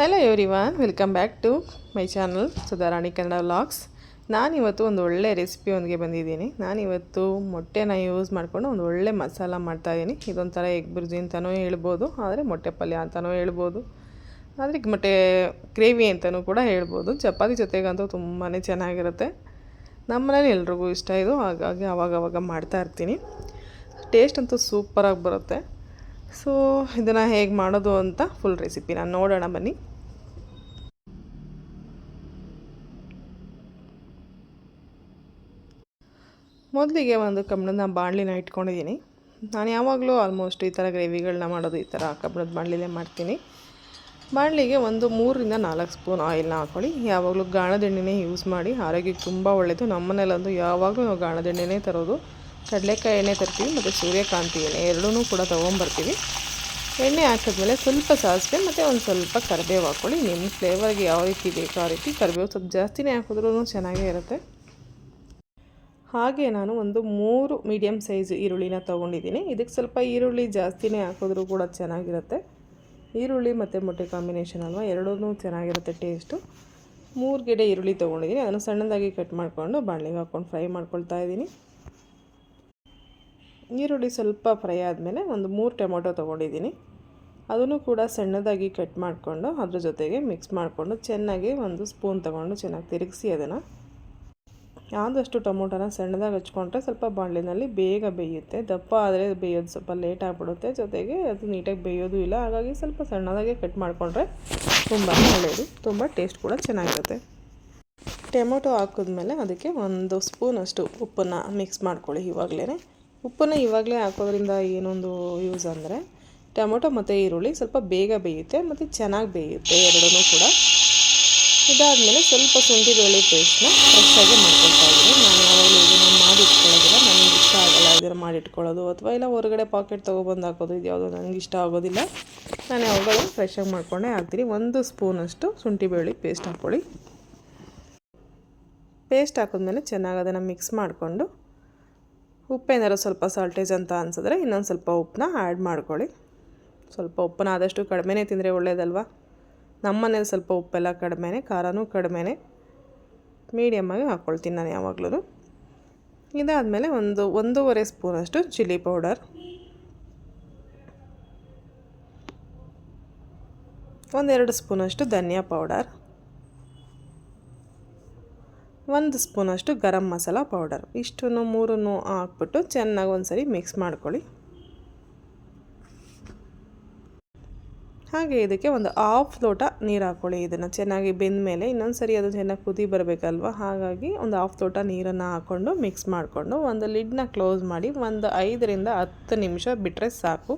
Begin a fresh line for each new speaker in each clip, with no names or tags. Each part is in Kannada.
Hello everyone welcome back to my channel Sudharani Kannada vlogs ನಾನಿವತ್ತು ಒಂದು ಒಳ್ಳೆ ರೆಸಿಪಿಯೊಂದಿಗೆ ಬಂದಿದ್ದೀನಿ. ನಾನಿವತ್ತು ಮೊಟ್ಟೆನ ಯೂಸ್ ಮಾಡಿಕೊಂಡು ಒಂದು ಒಳ್ಳೆ ಮಸಾಲ ಮಾಡ್ತಾಯಿದ್ದೀನಿ ಇದೊಂಥರ ಎಗ್ ಬುರ್ಜಿ ಅಂತಲೂ ಹೇಳ್ಬೋದು, ಆದರೆ ಮೊಟ್ಟೆ ಪಲ್ಯ ಅಂತಲೂ ಹೇಳ್ಬೋದು. ಆದರೆ ಮೊಟ್ಟೆ ಗ್ರೇವಿ ಅಂತಲೂ ಕೂಡ ಹೇಳ್ಬೋದು. ಚಪಾತಿ ಜೊತೆಗಂತೂ ತುಂಬಾ ಚೆನ್ನಾಗಿರುತ್ತೆ. ನಮ್ಮನೇಲಿ ಎಲ್ರಿಗೂ ಇಷ್ಟ ಇದು, ಹಾಗಾಗಿ ಮಾಡ್ತಾ ಇರ್ತೀನಿ. ಟೇಸ್ಟ್ ಅಂತೂ ಸೂಪರಾಗಿ ಬರುತ್ತೆ. ಸೊ ಇದನ್ನು ಹೇಗೆ ಮಾಡೋದು ಅಂತ ಫುಲ್ ರೆಸಿಪಿ ನಾನು ನೋಡೋಣ ಬನ್ನಿ. ಮೊದಲಿಗೆ ಒಂದು ಕಬ್ಬಿಣದ ಬಾಣಲಿನ ಇಟ್ಕೊಂಡಿದ್ದೀನಿ. ನಾನು ಯಾವಾಗಲೂ ಆಲ್ಮೋಸ್ಟ್ ಈ ಥರ ಗ್ರೇವಿಗಳನ್ನ ಮಾಡೋದು ಈ ಥರ ಕಬ್ಬಿಣದ ಬಾಣಲಿಲೇ ಮಾಡ್ತೀನಿ. ಬಾಣಲಿಗೆ ಒಂದು ಮೂರರಿಂದ ನಾಲ್ಕು ಸ್ಪೂನ್ ಆಯಿಲ್ನ ಹಾಕ್ಕೊಳ್ಳಿ. ಯಾವಾಗಲೂ ಗಾಣದೆಣ್ಣೆನೇ ಯೂಸ್ ಮಾಡಿ. ಆರೋಗ್ಯಕ್ಕೆ ತುಂಬ ಒಳ್ಳೆಯದು. ನಮ್ಮನೇಲಂದು ಯಾವಾಗಲೂ ನಾವು ಗಾಣದೆಣ್ಣೆನೇ ತರೋದು. ಕಡಲೆಕಾಯಿ ಎಣ್ಣೆ ತರ್ತೀವಿ ಮತ್ತು ಸೂರ್ಯಕಾಂತಿ ಎಣ್ಣೆ ಎರಡೂ ಕೂಡ ತೊಗೊಂಬರ್ತೀವಿ. ಎಣ್ಣೆ ಹಾಕಿದ್ಮೇಲೆ ಸ್ವಲ್ಪ ಸಾಸಿವೆ ಮತ್ತು ಒಂದು ಸ್ವಲ್ಪ ಕರಿಬೇವು ಹಾಕ್ಕೊಳ್ಳಿ. ನಿಮ್ಮ ಫ್ಲೇವರ್ಗೆ ಯಾವ ರೀತಿ ಬೇಕೋ ಆ ರೀತಿ ಕರಿಬೇವು. ಸ್ವಲ್ಪ ಜಾಸ್ತಿನೇ ಹಾಕಿದ್ರೂ ಚೆನ್ನಾಗೇ ಇರುತ್ತೆ. ಹಾಗೆ ನಾನು ಒಂದು ಮೂರು ಮೀಡಿಯಮ್ ಸೈಜ್ ಈರುಳ್ಳಿನ ತೊಗೊಂಡಿದ್ದೀನಿ. ಇದಕ್ಕೆ ಸ್ವಲ್ಪ ಈರುಳ್ಳಿ ಜಾಸ್ತಿನೇ ಹಾಕಿದ್ರೂ ಕೂಡ ಚೆನ್ನಾಗಿರುತ್ತೆ. ಈರುಳ್ಳಿ ಮತ್ತು ಮೊಟ್ಟೆ ಕಾಂಬಿನೇಷನ್ ಅಲ್ವಾ ಎರಡೂ ಚೆನ್ನಾಗಿರುತ್ತೆ ಟೇಸ್ಟು ಮೂರು ಗಿಡ ಈರುಳ್ಳಿ ತೊಗೊಂಡಿದ್ದೀನಿ. ಅದನ್ನು ಸಣ್ಣದಾಗಿ ಕಟ್ ಮಾಡಿಕೊಂಡು ಬಾಣಲಿಗೆ ಹಾಕ್ಕೊಂಡು ಫ್ರೈ ಮಾಡ್ಕೊಳ್ತಾ ಇದ್ದೀನಿ. ಈರುಳ್ಳಿ ಸ್ವಲ್ಪ ಫ್ರೈ ಆದಮೇಲೆ ಒಂದು ಮೂರು ಟೊಮೊಟೊ ತೊಗೊಂಡಿದ್ದೀನಿ. ಅದನ್ನು ಕೂಡ ಸಣ್ಣದಾಗಿ ಕಟ್ ಮಾಡಿಕೊಂಡು ಅದ್ರ ಜೊತೆಗೆ ಮಿಕ್ಸ್ ಮಾಡಿಕೊಂಡು ಚೆನ್ನಾಗಿ ಒಂದು ಸ್ಪೂನ್ ತೊಗೊಂಡು ಚೆನ್ನಾಗಿ ತಿರುಗಿಸಿ ಅದನ್ನು ಆದಷ್ಟು ಟೊಮೊಟೊನ ಸಣ್ಣದಾಗಿ ಹಚ್ಕೊಂಡ್ರೆ ಸ್ವಲ್ಪ ಬಾಣಲಿನಲ್ಲಿ ಬೇಗ ಬೇಯುತ್ತೆ. ದಪ್ಪ ಆದರೆ ಬೇಯೋದು ಸ್ವಲ್ಪ ಲೇಟ್ ಆಗಿಬಿಡುತ್ತೆ. ಜೊತೆಗೆ ಅದು ನೀಟಾಗಿ ಬೇಯೋದು ಇಲ್ಲ. ಹಾಗಾಗಿ ಸ್ವಲ್ಪ ಸಣ್ಣದಾಗೆ ಕಟ್ ಮಾಡಿಕೊಂಡ್ರೆ ತುಂಬಾ ಒಳ್ಳೆಯದು ತುಂಬ ಟೇಸ್ಟ್ ಕೂಡ ಚೆನ್ನಾಗಿರುತ್ತೆ. ಟೊಮೊಟೊ ಹಾಕಿದ್ಮೇಲೆ ಅದಕ್ಕೆ ಒಂದು ಸ್ಪೂನಷ್ಟು ಉಪ್ಪನ್ನು ಮಿಕ್ಸ್ ಮಾಡ್ಕೊಳ್ಳಿ ಇವಾಗಲೇ ಉಪ್ಪನ್ನು ಇವಾಗಲೇ ಹಾಕೋದ್ರಿಂದ ಏನೊಂದು ಯೂಸ್ ಅಂದರೆ ಟೊಮೊಟೊ ಮತ್ತು ಈರುಳ್ಳಿ ಸ್ವಲ್ಪ ಬೇಗ ಬೇಯುತ್ತೆ ಮತ್ತು ಚೆನ್ನಾಗಿ ಬೇಯುತ್ತೆ ಎರಡೂ ಕೂಡ. ಇದಾದಮೇಲೆ ಸ್ವಲ್ಪ ಶುಂಠಿ ಬೆಳ್ಳುಳ್ಳಿ ಪೇಸ್ಟ್ನ ಫ್ರೆಶ್ಶಾಗಿ ಮಾಡ್ಕೊಳ್ತಾ ಇದ್ದೀನಿ. ನಾನು ಯಾವಾಗಲೂ ಇದನ್ನು ಮಾಡಿ ಇಟ್ಕೊಳ್ಳೋದಿಲ್ಲ. ನನಗೆ ಇಷ್ಟ ಆಗಲ್ಲ ಇದನ್ನು ಮಾಡಿಟ್ಕೊಳ್ಳೋದು ಅಥವಾ ಇಲ್ಲ ಹೊರಗಡೆ ಪಾಕೆಟ್ ತೊಗೊಬಂದು ಹಾಕೋದು ಇದು ಯಾವುದೋ ನನಗೆ ಇಷ್ಟ ಆಗೋದಿಲ್ಲ. ನಾನು ಯಾವಾಗಲೂ ಆಗಿ ಮಾಡ್ಕೊಂಡೇ ಹಾಕ್ತೀನಿ. ಒಂದು ಸ್ಪೂನಷ್ಟು ಶುಂಠಿ ಬೆಳ್ಳುಳ್ಳಿ ಪೇಸ್ಟ್ ಹಾಕ್ಕೊಳ್ಳಿ ಪೇಸ್ಟ್ ಹಾಕಿದ್ಮೇಲೆ ಚೆನ್ನಾಗಿ ಅದನ್ನು ಮಿಕ್ಸ್ ಮಾಡಿಕೊಂಡು ಉಪ್ಪೇನಾದ್ರು ಸ್ವಲ್ಪ ಸಾಲ್ಟೇಜ್ ಅಂತ ಅನಿಸಿದ್ರೆ ಇನ್ನೊಂದು ಸ್ವಲ್ಪ ಉಪ್ಪನ್ನ ಆ್ಯಡ್ ಮಾಡ್ಕೊಳ್ಳಿ. ಸ್ವಲ್ಪ ಉಪ್ಪನ್ನ ಆದಷ್ಟು ಕಡಿಮೆನೇ ತಿಂದರೆ ಒಳ್ಳೆಯದಲ್ವ ನಮ್ಮ ಮನೇಲಿ ಸ್ವಲ್ಪ ಉಪ್ಪೆಲ್ಲ ಕಡಿಮೆನೇ, ಖಾರನೂ ಕಡಿಮೆನೇ ಮೀಡಿಯಮ್ಮಾಗಿ ಹಾಕ್ಕೊಳ್ತೀನಿ ನಾನು ಯಾವಾಗಲೂ ಇದಾದಮೇಲೆ ಒಂದು, ಒಂದೂವರೆ ಸ್ಪೂನಷ್ಟು ಚಿಲ್ಲಿ ಪೌಡರ್. ಒಂದೆರಡು ಸ್ಪೂನಷ್ಟು ಧನಿಯಾ ಪೌಡರ್. ಒಂದು ಸ್ಪೂನಷ್ಟು ಗರಂ ಮಸಾಲ ಪೌಡರ್. ಇಷ್ಟನ್ನು ಮೂರನ್ನು ಹಾಕ್ಬಿಟ್ಟು ಚೆನ್ನಾಗಿ ಒಂದು ಸರಿ ಮಿಕ್ಸ್ ಮಾಡ್ಕೊಳ್ಳಿ. ಹಾಗೆ ಇದಕ್ಕೆ ಒಂದು ಹಾಫ್ ಲೋಟ ನೀರು ಹಾಕ್ಕೊಳ್ಳಿ ಇದನ್ನು ಚೆನ್ನಾಗಿ ಬೆಂದ ಮೇಲೆ ಇನ್ನೊಂದು ಸರಿ ಅದು ಚೆನ್ನಾಗಿ ಕುದಿ ಬರಬೇಕಲ್ವ? ಹಾಗಾಗಿ ಒಂದು ಹಾಫ್ ಲೋಟ ನೀರನ್ನು ಹಾಕ್ಕೊಂಡು ಮಿಕ್ಸ್ ಮಾಡಿಕೊಂಡು ಒಂದು ಲಿಡ್ನ ಕ್ಲೋಸ್ ಮಾಡಿ ಒಂದು ಐದರಿಂದ ಹತ್ತು ನಿಮಿಷ ಬಿಟ್ಟರೆ ಸಾಕು.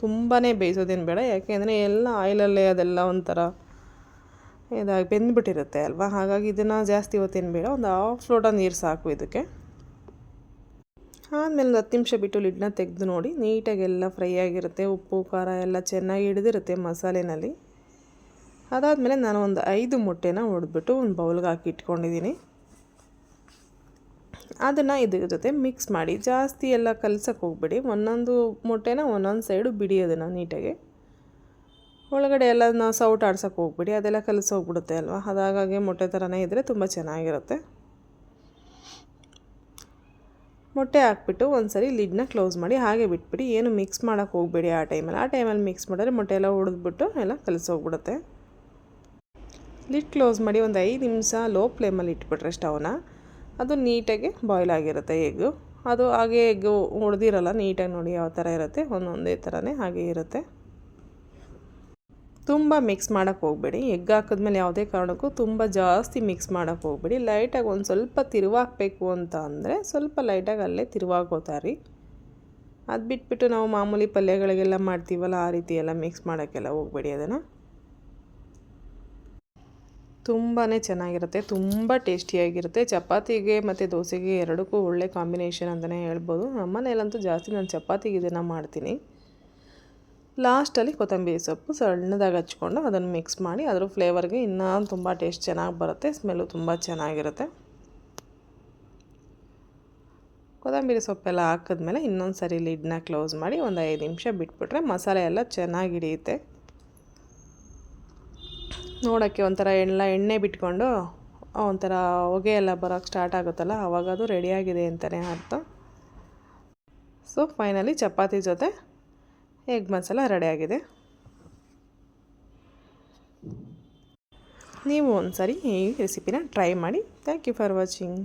ತುಂಬಾ ಬೇಯಿಸೋದೇನು ಬೇಡ. ಯಾಕೆಂದರೆ ಎಲ್ಲ ಆಯಿಲಲ್ಲೇ ಅದೆಲ್ಲ ಒಂಥರ ಇದಾಗಿ ಬೆಂದ್ಬಿಟ್ಟಿರುತ್ತೆ ಅಲ್ವಾ? ಹಾಗಾಗಿ ಇದನ್ನು ಜಾಸ್ತಿ ಹೊತ್ತೇನು ಬೇಡ. ಒಂದು ಹಾಫ್ ಲೋಟ ನೀರು ಸಾಕು ಇದಕ್ಕೆ. ಆದಮೇಲೆ ಒಂದು ಹತ್ತು ನಿಮಿಷ ಬಿಟ್ಟು ಲಿಡ್ನ ತೆಗೆದು ನೋಡಿ ನೀಟಾಗಿ ಎಲ್ಲ ಫ್ರೈ ಆಗಿರುತ್ತೆ, ಉಪ್ಪು, ಖಾರ ಎಲ್ಲ ಚೆನ್ನಾಗಿ ಹಿಡಿದಿರುತ್ತೆ ಮಸಾಲೆನಲ್ಲಿ. ಅದಾದಮೇಲೆ ನಾನು ಒಂದು ಐದು ಮೊಟ್ಟೆನ ಹೊಡೆದ್ಬಿಟ್ಟು ಒಂದು ಬೌಲ್ಗೆ ಹಾಕಿ ಇಟ್ಕೊಂಡಿದ್ದೀನಿ. ಅದನ್ನು ಇದ್ರ ಜೊತೆ ಮಿಕ್ಸ್ ಮಾಡಿ, ಜಾಸ್ತಿ ಎಲ್ಲ ಕಲ್ಸಕ್ಕೆ ಹೋಗ್ಬೇಡಿ, ಒಂದೊಂದು ಮೊಟ್ಟೆನ ಒಂದೊಂದು ಸೈಡು ಬಿಡಿ ಅದನ್ನು ನೀಟಾಗಿ ಒಳಗಡೆ ಎಲ್ಲ ನಾವು ಸೌಟ್ ಆಡ್ಸೋಕ್ಕೆ ಹೋಗ್ಬಿಡಿ, ಅದೆಲ್ಲ ಕಲಸೋಗ್ಬಿಡುತ್ತೆ ಅಲ್ವಾ? ಅದಾಗೆ ಮೊಟ್ಟೆ ಥರನೇ ಇದ್ದರೆ ತುಂಬ ಚೆನ್ನಾಗಿರುತ್ತೆ. ಮೊಟ್ಟೆ ಹಾಕ್ಬಿಟ್ಟು ಒಂದು ಸರಿ ಲಿಡ್ನ ಕ್ಲೋಸ್ ಮಾಡಿ ಹಾಗೆ ಬಿಟ್ಬಿಡಿ. ಏನು ಮಿಕ್ಸ್ ಮಾಡೋಕ್ಕೆ ಹೋಗಬೇಡಿ ಆ ಟೈಮಲ್ಲಿ ಆ ಟೈಮಲ್ಲಿ ಮಿಕ್ಸ್ ಮಾಡಿದ್ರೆ ಮೊಟ್ಟೆ ಎಲ್ಲ ಹೊಡೆದ್ಬಿಟ್ಟು ಎಲ್ಲ ಕಲಸೋಗ್ಬಿಡುತ್ತೆ ಲಿಡ್ ಕ್ಲೋಸ್ ಮಾಡಿ ಒಂದು ಐದು ನಿಮಿಷ ಲೋ ಫ್ಲೇಮಲ್ಲಿ ಇಟ್ಬಿಟ್ರೆ ಸ್ಟವ್ನ ಅದು ನೀಟಾಗಿ ಬಾಯ್ಲ್ ಆಗಿರುತ್ತೆ ಎಗ್ಗು ಅದು ಹಾಗೆ ಎಗ್ಗು ಹೊಡೆದಿರಲ್ಲ ನೀಟಾಗಿ ನೋಡಿ ಯಾವ ಥರ ಇರುತ್ತೆ. ಒಂದೊಂದೇ ಥರನೇ ಹಾಗೆ ಇರುತ್ತೆ. ತುಂಬ ಮಿಕ್ಸ್ ಮಾಡೋಕ್ಕೆ ಹೋಗಬೇಡಿ. ಎಗ್ ಹಾಕಿದ್ಮೇಲೆ ಯಾವುದೇ ಕಾರಣಕ್ಕೂ ತುಂಬ ಜಾಸ್ತಿ ಮಿಕ್ಸ್ ಮಾಡೋಕ್ಕೆ ಹೋಗಬೇಡಿ. ಲೈಟಾಗಿ ಒಂದು ಸ್ವಲ್ಪ ತಿರುವಾಕಬೇಕು ಅಂತ ಅಂದರೆ ಸ್ವಲ್ಪ ಲೈಟಾಗಿ ಅಲ್ಲೇ ತಿರುವಾಕೋತಾರಿ ಅದು ಬಿಟ್ಬಿಟ್ಟು ನಾವು ಮಾಮೂಲಿ ಪಲ್ಯಗಳಿಗೆಲ್ಲ ಮಾಡ್ತೀವಲ್ಲ, ಆ ರೀತಿ ಎಲ್ಲ ಮಿಕ್ಸ್ ಮಾಡೋಕ್ಕೆಲ್ಲ ಹೋಗಬೇಡಿ ಅದನ್ನು. ತುಂಬಾ ಚೆನ್ನಾಗಿರುತ್ತೆ, ತುಂಬ ಟೇಸ್ಟಿಯಾಗಿರುತ್ತೆ. ಚಪಾತಿಗೆ ಮತ್ತು ದೋಸೆಗೆ ಎರಡಕ್ಕೂ ಒಳ್ಳೆ ಕಾಂಬಿನೇಷನ್ ಅಂತಲೇ ಹೇಳ್ಬೋದು. ನಮ್ಮ ಮನೇಲಂತೂ ಜಾಸ್ತಿ ನಾನು ಚಪಾತಿಗೆ ಇದನ್ನು ಮಾಡ್ತೀನಿ. ಲಾಸ್ಟಲ್ಲಿ ಕೊತ್ತಂಬರಿ ಸೊಪ್ಪು ಸಣ್ಣದಾಗಿ ಹಚ್ಕೊಂಡು ಅದನ್ನು ಮಿಕ್ಸ್ ಮಾಡಿ ಅದರ ಫ್ಲೇವರ್ಗೆ ಇನ್ನೂ ತುಂಬ ಟೇಸ್ಟ್ ಚೆನ್ನಾಗಿ ಬರುತ್ತೆ, ಸ್ಮೆಲ್ಲು ತುಂಬ ಚೆನ್ನಾಗಿರುತ್ತೆ. ಕೊತ್ತಂಬರಿ ಸೊಪ್ಪೆಲ್ಲ ಹಾಕಿದ್ಮೇಲೆ ಇನ್ನೊಂದು ಸರಿ ಲಿಡ್ನ ಕ್ಲೋಸ್ ಮಾಡಿ ಒಂದು ಐದು ನಿಮಿಷ ಬಿಟ್ಬಿಟ್ರೆ ಮಸಾಲೆ ಎಲ್ಲ ಚೆನ್ನಾಗಿ ಹಿಡಿಯುತ್ತೆ. ನೋಡೋಕ್ಕೆ ಒಂಥರ ಎಲ್ಲ ಎಣ್ಣೆ ಬಿಟ್ಕೊಂಡು ಒಂಥರ ಹೊಗೆ ಎಲ್ಲ ಬರೋಕ್ಕೆ ಸ್ಟಾರ್ಟ್ ಆಗುತ್ತಲ್ಲ ಆವಾಗ ಅದು ರೆಡಿಯಾಗಿದೆ ಅಂತಲೇ ಅರ್ಥ. ಸೊ, ಫೈನಲಿ ಚಪಾತಿ ಜೊತೆ ಎಗ್ ಮಸಾಲ ರೆಡಿಯಾಗಿದೆ ನೀವು ಒಂದು ಸರಿ ಈ ರೆಸಿಪಿನ ಟ್ರೈ ಮಾಡಿ. Thank you for watching